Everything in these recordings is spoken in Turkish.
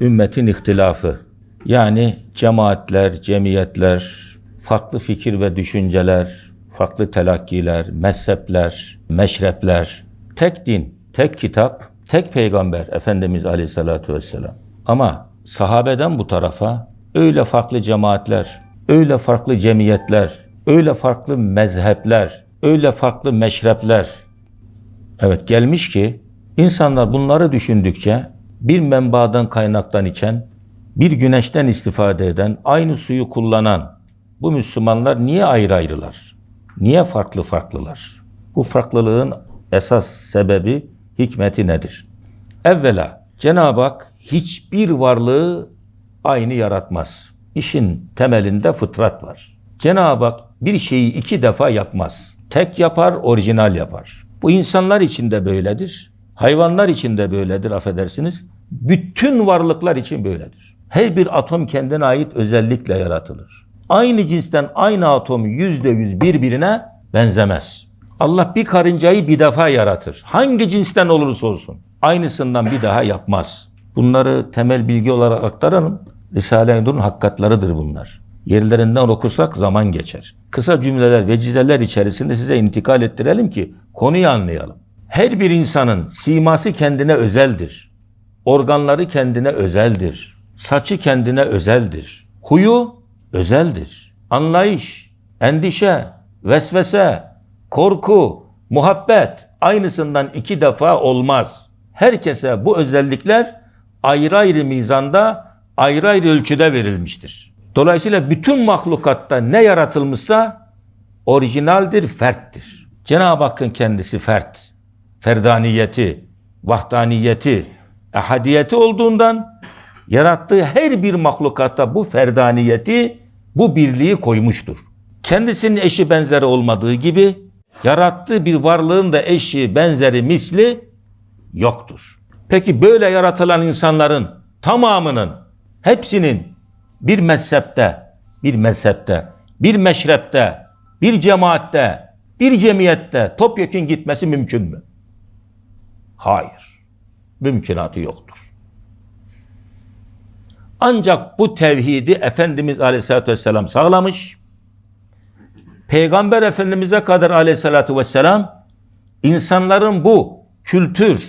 ümmetin ihtilafı. Yani cemaatler, cemiyetler, farklı fikir ve düşünceler, farklı telakkiler, mezhepler, meşrepler, tek din, tek kitap, tek peygamber Efendimiz Aleyhisselatü Vesselam. Ama sahabeden bu tarafa öyle farklı cemaatler, öyle farklı cemiyetler, öyle farklı mezhepler, öyle farklı meşrepler, Evet gelmiş ki insanlar bunları düşündükçe bir menbaadan kaynaktan içen, bir güneşten istifade eden, aynı suyu kullanan bu Müslümanlar niye ayrı ayrılar? Niye farklı farklılar? Bu farklılığın esas sebebi, hikmeti nedir? Evvela Cenab-ı Hak hiçbir varlığı aynı yaratmaz. İşin temelinde fıtrat var. Cenab-ı Hak bir şeyi iki defa yapmaz. Tek yapar, orijinal yapar. Bu insanlar için de böyledir. Hayvanlar için de böyledir affedersiniz. Bütün varlıklar için böyledir. Her bir atom kendine ait özellikle yaratılır. Aynı cinsten aynı atom yüzde yüz birbirine benzemez. Allah bir karıncayı bir defa yaratır. Hangi cinsten olursa olsun. Aynısından bir daha yapmaz. Bunları temel bilgi olarak aktaralım. Risale-i Nur'un hakikatlarıdır bunlar. Yerlerinden okursak zaman geçer. Kısa cümleler, vecizeler içerisinde size intikal ettirelim ki konuyu anlayalım. Her bir insanın siması kendine özeldir. Organları kendine özeldir. Saçı kendine özeldir. Huyu özeldir. Anlayış, endişe, vesvese, korku, muhabbet aynısından iki defa olmaz. Herkese bu özellikler ayrı ayrı mizanda, ayrı ayrı ölçüde verilmiştir. Dolayısıyla bütün mahlukatta ne yaratılmışsa orijinaldir, ferttir. Cenab-ı Hakk'ın kendisi fert, ferdaniyeti, vahdaniyeti, ehadiyeti olduğundan yarattığı her bir mahlukatta bu ferdaniyeti, bu birliği koymuştur. Kendisinin eşi benzeri olmadığı gibi yarattığı bir varlığın da eşi benzeri misli yoktur. Peki böyle yaratılan insanların tamamının, hepsinin bir mezhepte, bir mezhepte, bir meşrepte, bir cemaatte, bir cemiyette topyekun gitmesi mümkün mü? Hayır. Mümkünatı yoktur. Ancak bu tevhidi Efendimiz Aleyhisselatü Vesselam sağlamış. Peygamber Efendimiz'e kadar Aleyhisselatü Vesselam insanların bu kültür,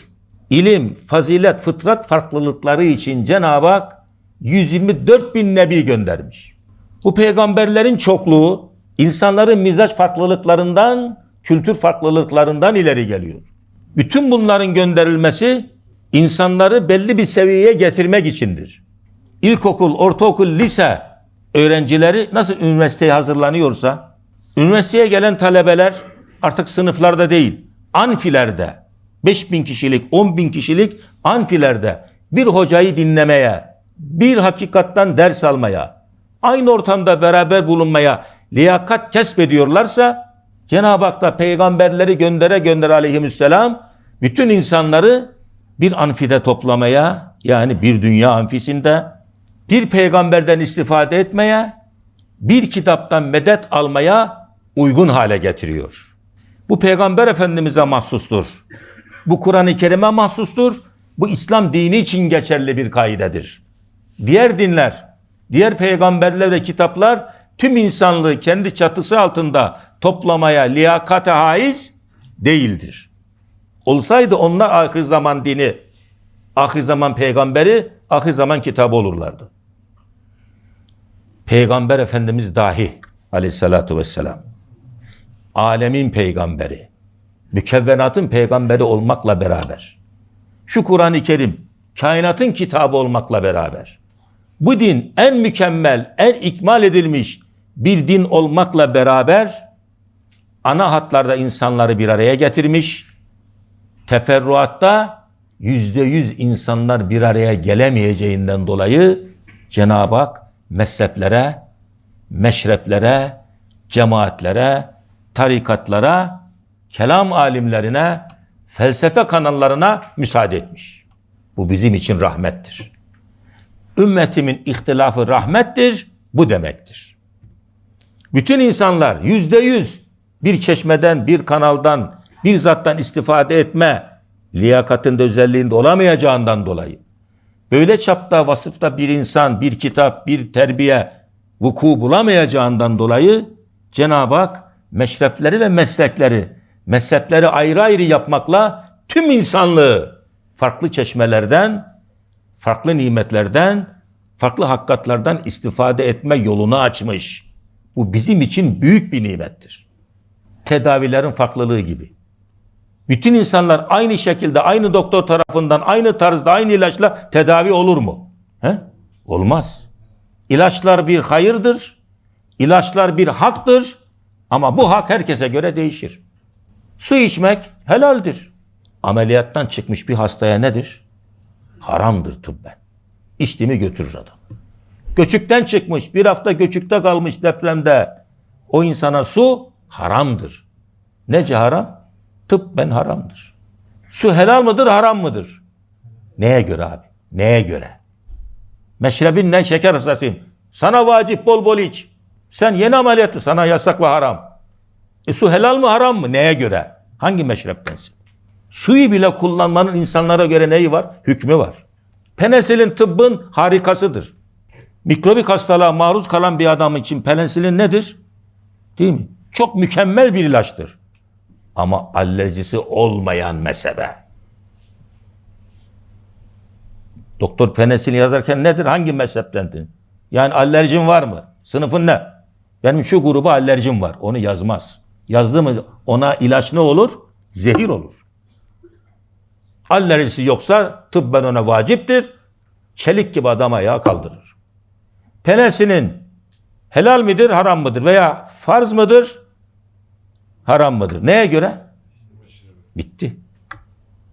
ilim, fazilet, fıtrat farklılıkları için Cenab-ı Hak 124 bin nebi göndermiş. Bu peygamberlerin çokluğu insanların mizaç farklılıklarından, kültür farklılıklarından ileri geliyor. Bütün bunların gönderilmesi insanları belli bir seviyeye getirmek içindir. İlkokul, ortaokul, lise öğrencileri nasıl üniversiteye hazırlanıyorsa, üniversiteye gelen talebeler artık sınıflarda değil, anfilerde, 5 bin kişilik, 10 bin kişilik anfilerde bir hocayı dinlemeye, bir hakikattan ders almaya, aynı ortamda beraber bulunmaya liyakat kesbediyorlarsa Cenab-ı Hak da peygamberleri göndere göndere aleyhisselam bütün insanları bir anfide toplamaya yani bir dünya anfisinde bir peygamberden istifade etmeye bir kitaptan medet almaya uygun hale getiriyor. Bu peygamber efendimize mahsustur. Bu Kur'an-ı Kerim'e mahsustur. Bu İslam dini için geçerli bir kaidedir. Diğer dinler, diğer peygamberler ve kitaplar tüm insanlığı kendi çatısı altında toplamaya liyakate haiz değildir. Olsaydı onlar ahir zaman dini, ahir zaman peygamberi, ahir zaman kitabı olurlardı. Peygamber Efendimiz dahi aleyhissalatu vesselam, alemin peygamberi, mükevvenatın peygamberi olmakla beraber, şu Kur'an-ı Kerim, kainatın kitabı olmakla beraber, bu din en mükemmel, en ikmal edilmiş bir din olmakla beraber ana hatlarda insanları bir araya getirmiş. Teferruatta yüzde yüz insanlar bir araya gelemeyeceğinden dolayı Cenab-ı Hak mezheplere, meşreplere, cemaatlere, tarikatlara, kelam alimlerine, felsefe kanallarına müsaade etmiş. Bu bizim için rahmettir ümmetimin ihtilafı rahmettir, bu demektir. Bütün insanlar yüzde yüz bir çeşmeden, bir kanaldan, bir zattan istifade etme liyakatinde özelliğinde olamayacağından dolayı böyle çapta vasıfta bir insan, bir kitap, bir terbiye vuku bulamayacağından dolayı Cenab-ı Hak meşrepleri ve meslekleri, mezhepleri ayrı ayrı yapmakla tüm insanlığı farklı çeşmelerden, farklı nimetlerden, farklı hakikatlardan istifade etme yolunu açmış. Bu bizim için büyük bir nimettir. Tedavilerin farklılığı gibi. Bütün insanlar aynı şekilde, aynı doktor tarafından, aynı tarzda, aynı ilaçla tedavi olur mu? He? Olmaz. İlaçlar bir hayırdır, ilaçlar bir haktır ama bu hak herkese göre değişir. Su içmek helaldir. Ameliyattan çıkmış bir hastaya nedir? Haramdır tıbben. İçti mi götürür adam. Göçükten çıkmış, bir hafta göçükte kalmış depremde. O insana su haramdır. Nece haram? Tıbben haramdır. Su helal mıdır, haram mıdır? Neye göre abi? Neye göre? Meşrebin ne? Şeker hastasıyım. Sana vacip bol bol iç. Sen yeni ameliyatı sana yasak ve haram. E su helal mı haram mı? Neye göre? Hangi meşreptensin? Suyu bile kullanmanın insanlara göre neyi var? Hükmü var. Penesilin tıbbın harikasıdır. Mikrobik hastalığa maruz kalan bir adam için penesilin nedir? Değil mi? Çok mükemmel bir ilaçtır. Ama alerjisi olmayan mezhebe. Doktor penesilin yazarken nedir? Hangi mezheptendin? Yani alerjin var mı? Sınıfın ne? Benim şu gruba alerjim var. Onu yazmaz. Yazdı mı ona ilaç ne olur? Zehir olur. Alerjisi yoksa tıbben ona vaciptir. Çelik gibi adam ayağa kaldırır. Penesinin helal midir, haram mıdır veya farz mıdır, haram mıdır? Neye göre? Bitti.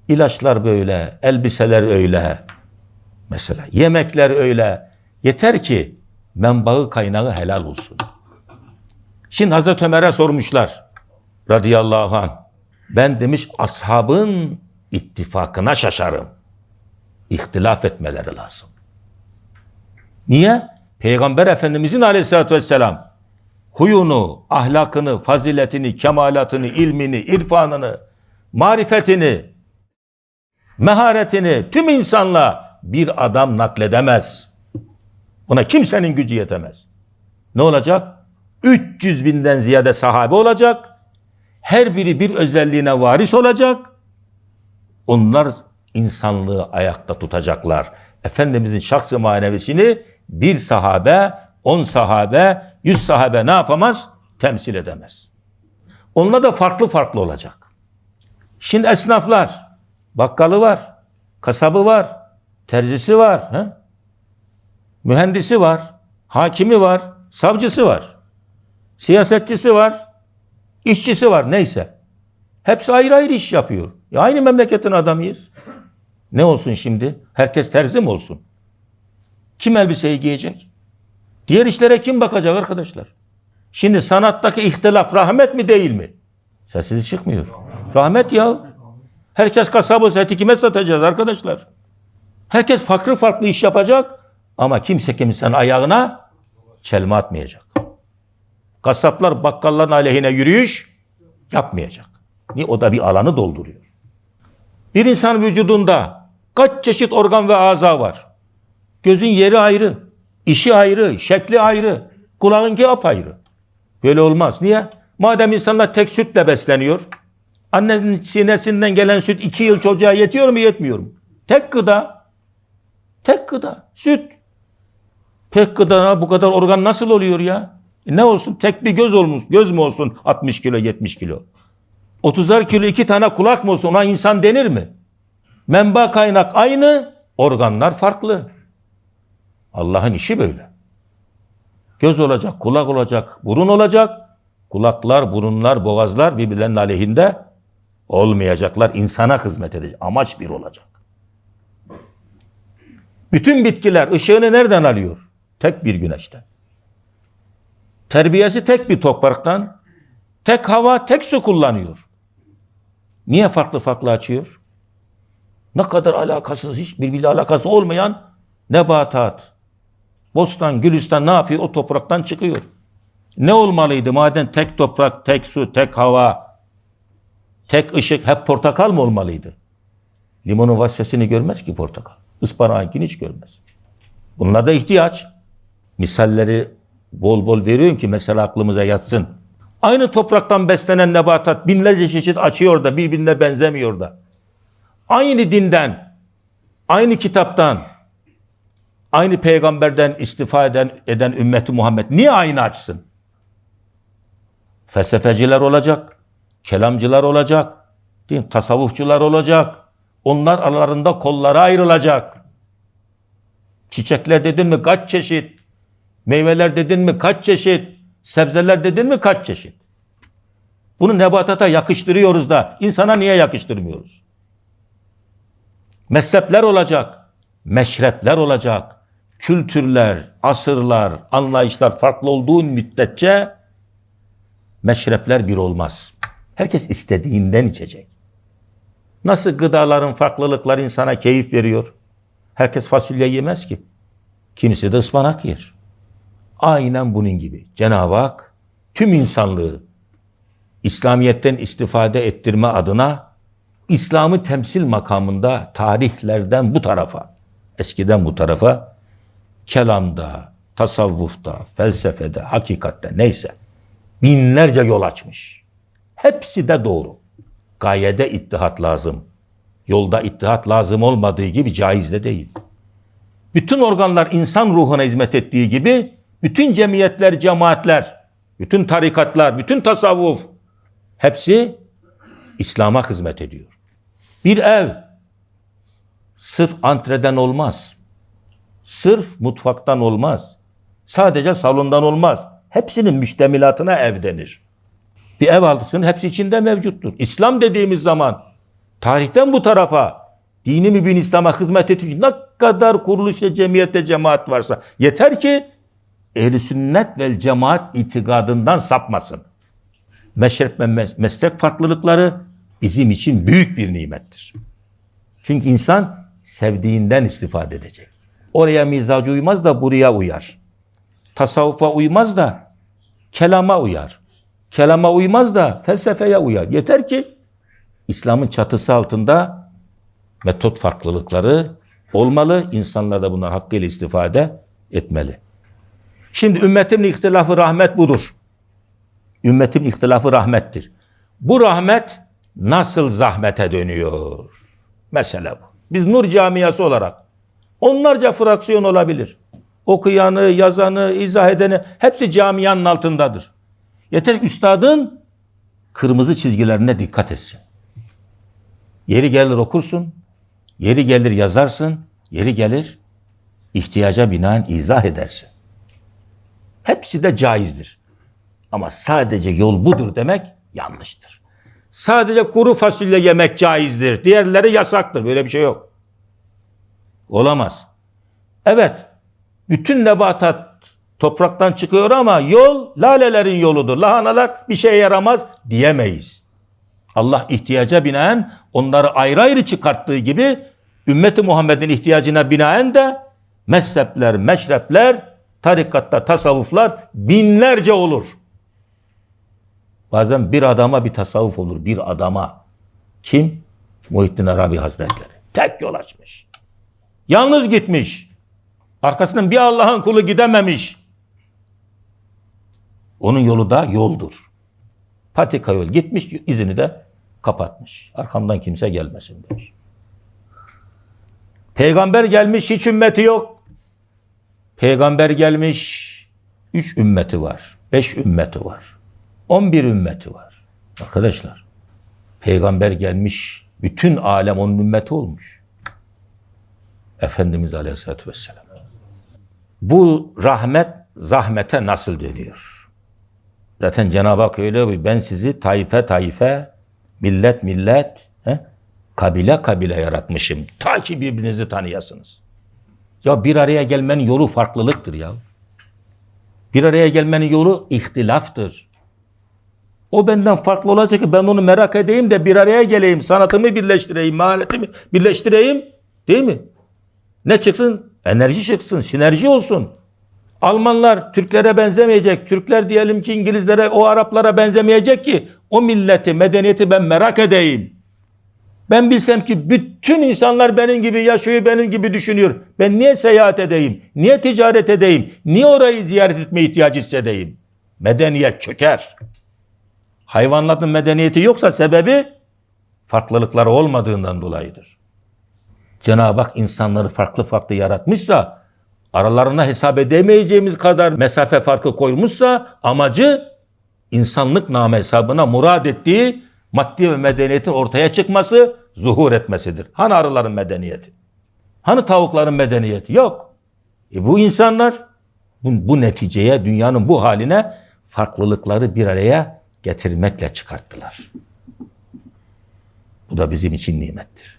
İlaçlar böyle, elbiseler öyle. Mesela yemekler öyle. Yeter ki menbaı kaynağı helal olsun. Şimdi Hazreti Ömer'e sormuşlar radıyallahu anh. Ben demiş ashabın ittifakına şaşarım. İhtilaf etmeleri lazım. Niye? Peygamber Efendimizin aleyhissalatü vesselam huyunu, ahlakını, faziletini, kemalatını, ilmini, irfanını, marifetini, meharetini tüm insanla bir adam nakledemez. Buna kimsenin gücü yetemez. Ne olacak? 300 binden ziyade sahabe olacak. Her biri bir özelliğine varis olacak. Onlar insanlığı ayakta tutacaklar. Efendimizin şahsı manevisini bir sahabe, on sahabe, yüz sahabe ne yapamaz? Temsil edemez. Onunla da farklı farklı olacak. Şimdi esnaflar, bakkalı var, kasabı var, terzisi var, he? mühendisi var, hakimi var, savcısı var, siyasetçisi var, işçisi var neyse. Hepsi ayrı ayrı iş yapıyor. Ya aynı memleketin adamıyız. Ne olsun şimdi? Herkes terzi mi olsun? Kim elbiseyi giyecek? Diğer işlere kim bakacak arkadaşlar? Şimdi sanattaki ihtilaf rahmet mi değil mi? Sessiz çıkmıyor. Rahmet ya. Herkes kasabı eti kime satacağız arkadaşlar? Herkes farklı farklı iş yapacak ama kimse kimsenin ayağına çelme atmayacak. Kasaplar bakkalların aleyhine yürüyüş yapmayacak. Niye? O da bir alanı dolduruyor. Bir insan vücudunda kaç çeşit organ ve aza var? Gözün yeri ayrı, işi ayrı, şekli ayrı, kulağınki apayrı. Böyle olmaz. Niye? Madem insanlar tek sütle besleniyor, annenin sinesinden gelen süt iki yıl çocuğa yetiyor mu yetmiyor mu? Tek gıda. Tek gıda. Süt. Tek gıda bu kadar organ nasıl oluyor ya? E ne olsun? Tek bir göz olmuş. Göz mü olsun 60 kilo 70 kilo? 30'ar kilo iki tane kulak mı olsun? Ona insan denir mi? Menba kaynak aynı, organlar farklı. Allah'ın işi böyle. Göz olacak, kulak olacak, burun olacak. Kulaklar, burunlar, boğazlar birbirlerinin aleyhinde olmayacaklar. İnsana hizmet edecek. Amaç bir olacak. Bütün bitkiler ışığını nereden alıyor? Tek bir güneşten. Terbiyesi tek bir topraktan, tek hava, tek su kullanıyor. Niye farklı farklı açıyor? Ne kadar alakasız, hiç birbiriyle alakası olmayan nebatat. Bostan, Gülistan ne yapıyor? O topraktan çıkıyor. Ne olmalıydı madem tek toprak, tek su, tek hava, tek ışık hep portakal mı olmalıydı? Limonun vasfesini görmez ki portakal. Ispanağınkini hiç görmez. Bunlar da ihtiyaç. Misalleri bol bol veriyorum ki mesela aklımıza yatsın. Aynı topraktan beslenen nebatat binlerce çeşit açıyor da birbirine benzemiyor da. Aynı dinden, aynı kitaptan, aynı peygamberden istifa eden, eden ümmeti Muhammed niye aynı açsın? Felsefeciler olacak, kelamcılar olacak, değil mi? tasavvufçular olacak. Onlar aralarında kollara ayrılacak. Çiçekler dedin mi kaç çeşit? Meyveler dedin mi kaç çeşit? Sebzeler dedin mi kaç çeşit? Bunu nebatata yakıştırıyoruz da insana niye yakıştırmıyoruz? Mezhepler olacak, meşrepler olacak, kültürler, asırlar, anlayışlar farklı olduğu müddetçe meşrepler bir olmaz. Herkes istediğinden içecek. Nasıl gıdaların farklılıkları insana keyif veriyor? Herkes fasulye yemez ki. Kimisi de ıspanak yer. Aynen bunun gibi. Cenab-ı Hak tüm insanlığı İslamiyet'ten istifade ettirme adına İslam'ı temsil makamında tarihlerden bu tarafa, eskiden bu tarafa, kelamda, tasavvufta, felsefede, hakikatte neyse binlerce yol açmış. Hepsi de doğru. Gayede ittihat lazım. Yolda ittihat lazım olmadığı gibi caiz de değil. Bütün organlar insan ruhuna hizmet ettiği gibi bütün cemiyetler, cemaatler, bütün tarikatlar, bütün tasavvuf hepsi İslam'a hizmet ediyor. Bir ev sırf antreden olmaz. Sırf mutfaktan olmaz. Sadece salondan olmaz. Hepsinin müştemilatına ev denir. Bir ev aldısının hepsi içinde mevcuttur. İslam dediğimiz zaman tarihten bu tarafa dini mübin İslam'a hizmet ettiği ne kadar kuruluş cemiyette cemaat varsa yeter ki ehl sünnet vel cemaat itikadından sapmasın. Meşrep ve mes- meslek farklılıkları bizim için büyük bir nimettir. Çünkü insan sevdiğinden istifade edecek. Oraya mizacı uymaz da buraya uyar. Tasavvufa uymaz da kelama uyar. Kelama uymaz da felsefeye uyar. Yeter ki İslam'ın çatısı altında metot farklılıkları olmalı. İnsanlar da bunlar hakkıyla istifade etmeli. Şimdi ümmetin ihtilafı rahmet budur. Ümmetin ihtilafı rahmettir. Bu rahmet nasıl zahmete dönüyor? Mesele bu. Biz Nur Camiası olarak onlarca fraksiyon olabilir. Okuyanı, yazanı, izah edeni hepsi camianın altındadır. Yeter üstadın kırmızı çizgilerine dikkat etsin. Yeri gelir okursun, yeri gelir yazarsın, yeri gelir ihtiyaca binaen izah edersin. Hepsi de caizdir. Ama sadece yol budur demek yanlıştır. Sadece kuru fasulye yemek caizdir. Diğerleri yasaktır. Böyle bir şey yok. Olamaz. Evet. Bütün nebatat topraktan çıkıyor ama yol lalelerin yoludur. Lahanalar bir şeye yaramaz diyemeyiz. Allah ihtiyaca binaen onları ayrı ayrı çıkarttığı gibi ümmeti Muhammed'in ihtiyacına binaen de mezhepler, meşrepler, tarikatta tasavvuflar binlerce olur. Bazen bir adama bir tasavvuf olur. Bir adama. Kim? Muhittin Arabi Hazretleri. Tek yol açmış. Yalnız gitmiş. Arkasından bir Allah'ın kulu gidememiş. Onun yolu da yoldur. Patika yol gitmiş, izini de kapatmış. Arkamdan kimse gelmesin demiş. Peygamber gelmiş, hiç ümmeti yok. Peygamber gelmiş, üç ümmeti var. Beş ümmeti var. On bir ümmeti var. Arkadaşlar, peygamber gelmiş, bütün alem onun ümmeti olmuş. Efendimiz Aleyhisselatü Vesselam. Bu rahmet zahmete nasıl dönüyor? Zaten Cenab-ı Hak öyle buyuruyor. Ben sizi taife taife, millet millet, he? kabile kabile yaratmışım. Ta ki birbirinizi tanıyasınız. Ya bir araya gelmenin yolu farklılıktır ya. Bir araya gelmenin yolu ihtilaftır. O benden farklı olacak ki ben onu merak edeyim de bir araya geleyim. Sanatımı birleştireyim, maharetimi birleştireyim. Değil mi? Ne çıksın? Enerji çıksın, sinerji olsun. Almanlar Türklere benzemeyecek. Türkler diyelim ki İngilizlere, o Araplara benzemeyecek ki o milleti, medeniyeti ben merak edeyim. Ben bilsem ki bütün insanlar benim gibi yaşıyor, benim gibi düşünüyor. Ben niye seyahat edeyim? Niye ticaret edeyim? Niye orayı ziyaret etme ihtiyacı hissedeyim? Medeniyet çöker. Hayvanların medeniyeti yoksa sebebi farklılıkları olmadığından dolayıdır. Cenab-ı Hak insanları farklı farklı yaratmışsa, aralarına hesap edemeyeceğimiz kadar mesafe farkı koymuşsa amacı insanlık namı hesabına murad ettiği maddi ve medeniyetin ortaya çıkması, zuhur etmesidir. Hani arıların medeniyeti? Hani tavukların medeniyeti? Yok. E bu insanlar bu, bu neticeye, dünyanın bu haline farklılıkları bir araya getirmekle çıkarttılar. Bu da bizim için nimettir.